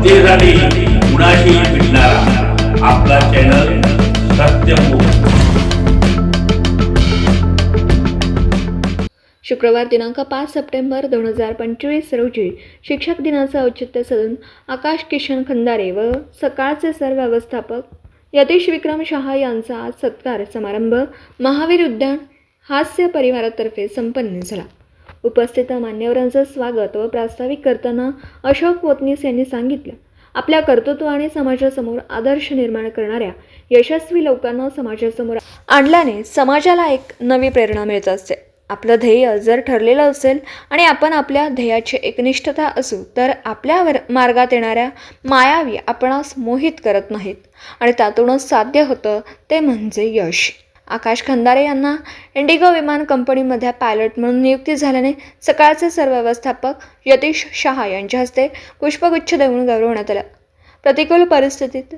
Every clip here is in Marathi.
जनतेसाठी कुणाशी भेटणारा आपला चॅनल सत्यमुख शुक्रवार दिनांक पाच सप्टेंबर दोन हजार पंचवीस रोजी शिक्षक दिनाचं औचित्य साधून आकाश किशन खंदारे व सकाळचे सर व्यवस्थापक यतीश विक्रम शहा यांचा आज सत्कार समारंभ महावीर उद्यान हास्य परिवारातर्फे संपन्न झाला. उपस्थित मान्यवरांचं स्वागत व प्रास्ताविक करताना अशोक पोतनीस यांनी सांगितलं. आपल्या कर्तृत्व आणि समाजासमोर आदर्श निर्माण करणाऱ्या यशस्वी लोकांना समाजासमोर आणल्याने समाजाला एक नवी प्रेरणा मिळत असते. आपलं ध्येय जर ठरलेलं असेल आणि आपण आपल्या ध्येयाची एकनिष्ठता असू तर आपल्यावर मार्गात येणाऱ्या मायावी आपणास मोहित करत नाहीत. आणि त्यातूनच साध्य होतं ते म्हणजे यश. आकाश खंदारे यांना इंडिगो विमान कंपनीमध्ये पायलट म्हणून नियुक्ती झाल्याने सकाळचे सर्व व्यवस्थापक यतीश शहा यांच्या हस्ते पुष्पगुच्छ देऊन गौरवण्यात आलं. प्रतिकूल परिस्थितीत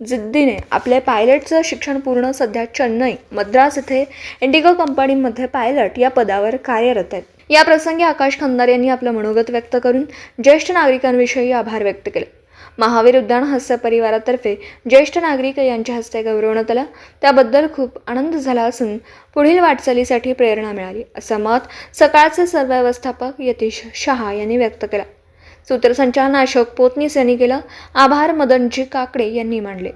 जिद्दीने आपले पायलटचं शिक्षण पूर्ण सध्या चेन्नई मद्रास येथे इंडिगो कंपनीमध्ये पायलट या पदावर कार्यरत आहेत. या प्रसंगी आकाश खंदार यांनी आपलं मनोगत व्यक्त करून ज्येष्ठ नागरिकांविषयी आभार व्यक्त केले. महावीर उद्यान हास्य परिवारातर्फे ज्येष्ठ नागरिक यांच्या हस्ते गौरवण्यात आलं. त्याबद्दल खूप आनंद झाला असून पुढील वाटचालीसाठी प्रेरणा मिळाली असं मत सकाळचे सरव्यवस्थापक यतीश शहा यांनी व्यक्त केला. सूत्रसंचालन अशोक पोतनीस यांनी केलं. आभार मदनजी काकडे यांनी मांडले.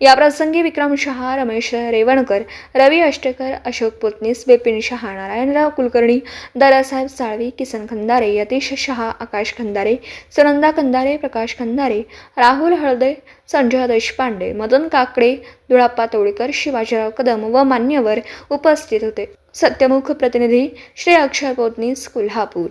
या प्रसंगी विक्रम शहा रमेश रेवणकर रवी अष्टेकर अशोक पोतनीस बिपिन शहा नारायणराव कुलकर्णी दादासाहेब साळवी किसन खंदारे यतीश शहा आकाश खंदारे सुनंदा खंदारे प्रकाश खंदारे राहुल हळदे संजय देशपांडे मदन काकडे दुळाप्पा तोडकर शिवाजीराव कदम व मान्यवर उपस्थित होते. सत्यमुख प्रतिनिधी श्री अक्षय पोतनीस कोल्हापूर.